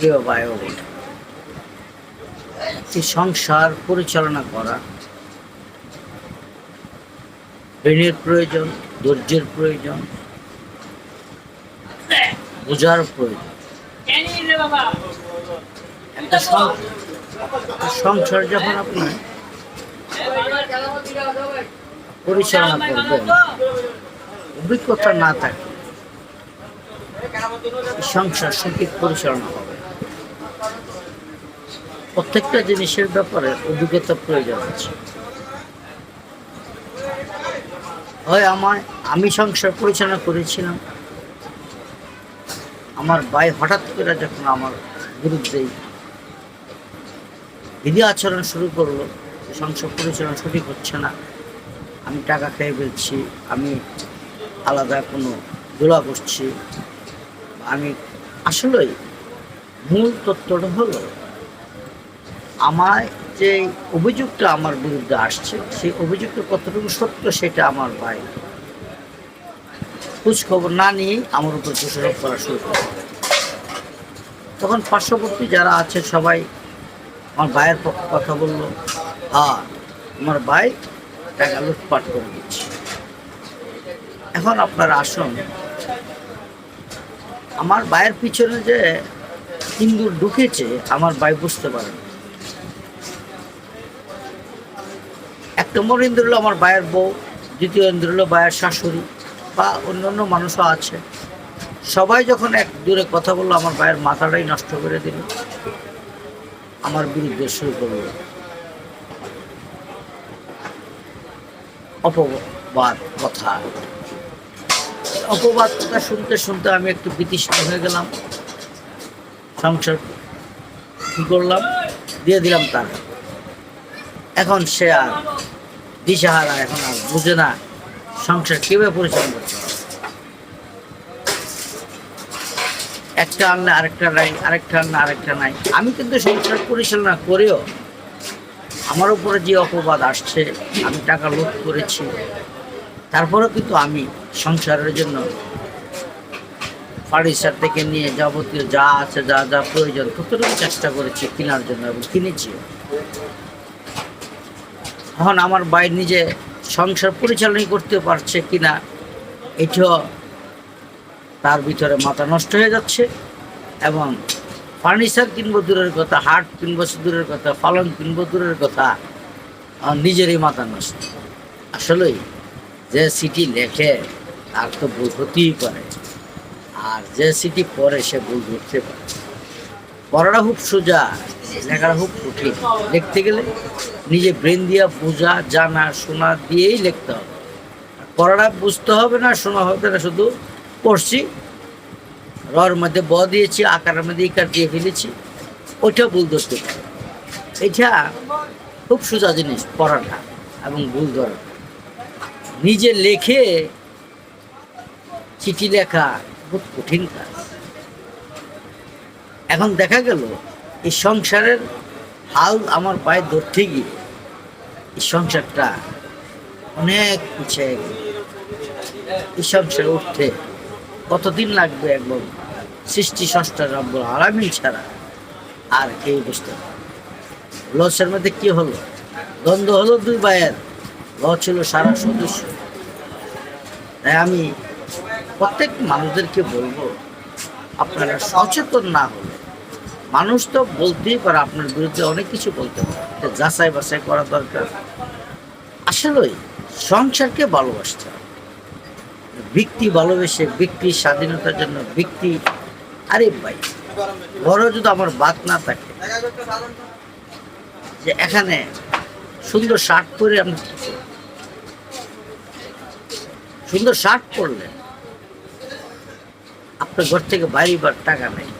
প্রিয় একটি সংসার পরিচালনা করা, ঋণের প্রয়োজন, ধৈর্যের প্রয়োজন, বোঝার প্রয়োজন একটা সংসার যখন আপনি পরিচালনা করবেন, অভিজ্ঞতা না থাকে সংসার সঠিক পরিচালনা হবে। প্রত্যেকটা জিনিসের ব্যাপারে অভিজ্ঞতা প্রয়োজন আছে। হয় আমায়, আমি সংসার পরিচালনা করেছিলাম। আমার ভাই হঠাৎ করে যখন আমার বিরুদ্ধে বিধি আচরণ শুরু করল, সংসার পরিচালনা সঠিক হচ্ছে না, আমি টাকা খেয়ে ফেলছি, আমি আলাদা কোনো দোলা করছি, আমি আসলেই মূল তত্ত্বটা হলো আমার যে অভিযোগটা আমার বিরুদ্ধে আসছে, সেই অভিযোগটা কতটুকু সত্য সেটা আমার ভাই খোঁজ খবর না নিয়েই আমার উপর দোষারোপ করা শুরু করে তখন পার্শ্ববর্তী যারা আছে সবাই আমার ভাইয়ের পক্ষে কথা বলল হ্যাঁ আমার ভাই টাকা লুটপাট করে দিচ্ছে। এখন আপনারা আসুন। আমার ভাইয়ের পিছনে যে ইন্দুর ঢুকেছে, আমার ভাই বুঝতে পারে ইন্দুর হলো আমার ভাইয়ের বউ, দ্বিতীয় ইন্দুর হলো ভাইয়ের শাশুড়ি বা অন্য অন্য মানুষও আছে। সবাই যখন এক দূরে কথা বলল, আমার ভাইয়ের মাথাটাই নষ্ট করে দিল। আমার বিরুদ্ধে শুরু করল। অপবাদ কথা। অপবাদ কথা শুনতে শুনতে আমি একটু বিতৃষ্ণ হয়ে গেলাম। সংসার কী করলাম? দিয়ে দিলাম তার। এখন সে আর দিশাহারা এখন আর বুঝে না সংসার কীভাবে পরিচালনা করতে একটা আনলে আরেকটা নাই, আরেকটা আনলে আরেকটা নাই। আমি কিন্তু সংসার পরিচালনা করেও আমার উপরে যে অপবাদ আসছে, আমি টাকা লুট করেছি, তারপরেও কিন্তু আমি সংসারের জন্য ফার্নিচার থেকে নিয়ে যাবতীয় যা আছে, যা যা প্রয়োজন ততটুকু চেষ্টা করেছি কেনার জন্য এবং কিনেছি। এখন আমার ভাই নিজে সংসার পরিচালনা করতে পারছে কিনা, এটাও তার ভিতরে মাথা নষ্ট হয়ে যাচ্ছে। এবং ফার্নিচার কিনবো দূরের কথা, হাট কিনবো দূরের কথা, পালং কিনবো দূরের কথা নিজেরই মাথা নষ্ট। আসলেই যে সিটি লেখে, তার তো ভুল হতেই পারে। আর যে সিটি পরে সে ভুল ধরতে পারে। পড়াটা খুব সোজা। লেখাটা খুব কঠিন। লিখতে গেলে নিজে ব্রেন দিয়া বোঝা, জানা, শোনা দিয়েই লিখতে হবে। পড়াটা বুঝতে হবে না, শোনা হবে না, শুধু পড়ছি। রর মধ্যে ব দিয়েছি, আকারের মধ্যে ইকার দিয়ে ফেলেছি। ওইটা ভুল ধরতে পারে এটা খুব সোজা জিনিস পড়াটা এবং ভুল ধরা। নিজে লেখে চিঠি লেখা খুব কঠিন কাজ। এখন দেখা গেল এই সংসারের হাল আমার পায়ে ধরতে গিয়ে এই সংসারটা অনেক পিছিয়ে গেল। এই সংসারে উঠতে কতদিন লাগবে একদম সৃষ্টি ষষ্ঠা রব্বুল আলামিন ছাড়া আর কেউ বুঝতে লসের মধ্যে কি হলো? দ্বন্দ্ব হলো দুই ভাইয়ের। ল ছিল সারা সদস্য। তাই আমি প্রত্যেক মানুষদেরকে বলব, আপনারা সচেতন না হলে মানুষ তো বলতেই পারে, আপনার বিরুদ্ধে অনেক কিছু বলতে পারে। যাচাই বাছাই করা দরকার। আসলেই সংসারকে ভালোবাসতে ব্যক্তি ভালোবেসে ব্যক্তির স্বাধীনতার জন্য ব্যক্তি, আরে ভাই, বড় যদি আমার বাদ না থাকে, যে এখানে সুন্দর শার্ট পরে আমি সুন্দর শার্ট পরলেন আপনার ঘর থেকে বাইরেবার টাকা নেই।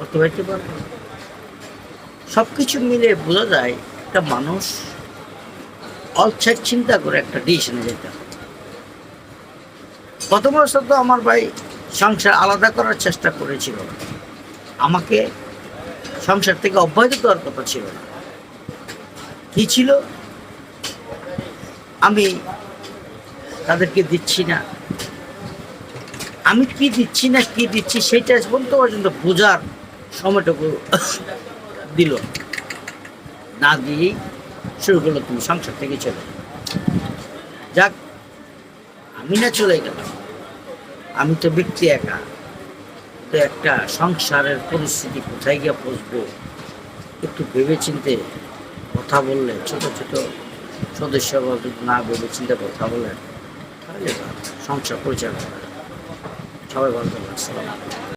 পারতে পারবেন সব কিছু মিলে বোঝা যায় একটা মানুষ অলসাইড চিন্তা করে একটা ডিসিশনে যেতে হবে প্রথম অবস্থা তো আমার ভাই সংসার আলাদা করার চেষ্টা করেছিল। আমাকে সংসার থেকে অব্যাহত দেওয়ার কথা ছিল না। কি ছিল? আমি তাদেরকে দিচ্ছি না। আমি কি দিচ্ছি না, কি দিচ্ছি আজ পর্যন্ত পর্যন্ত বোঝার সময়টুকু দিল। না দিয়েই শুরু করল তুমি সংসার থেকে চলে। যাক, আমি না চলে গেলাম। আমি তো ব্যক্তি একা। তো একটা সংসারের পরিস্থিতি কোথায় গিয়ে পৌঁছবো? একটু ভেবে চিনতে কথা বললে, ছোট ছোট সদস্য না ভেবে চিন্তে কথা বলেন তাহলে সংসার পরিচালনা সবাই ভালো থাকবেন।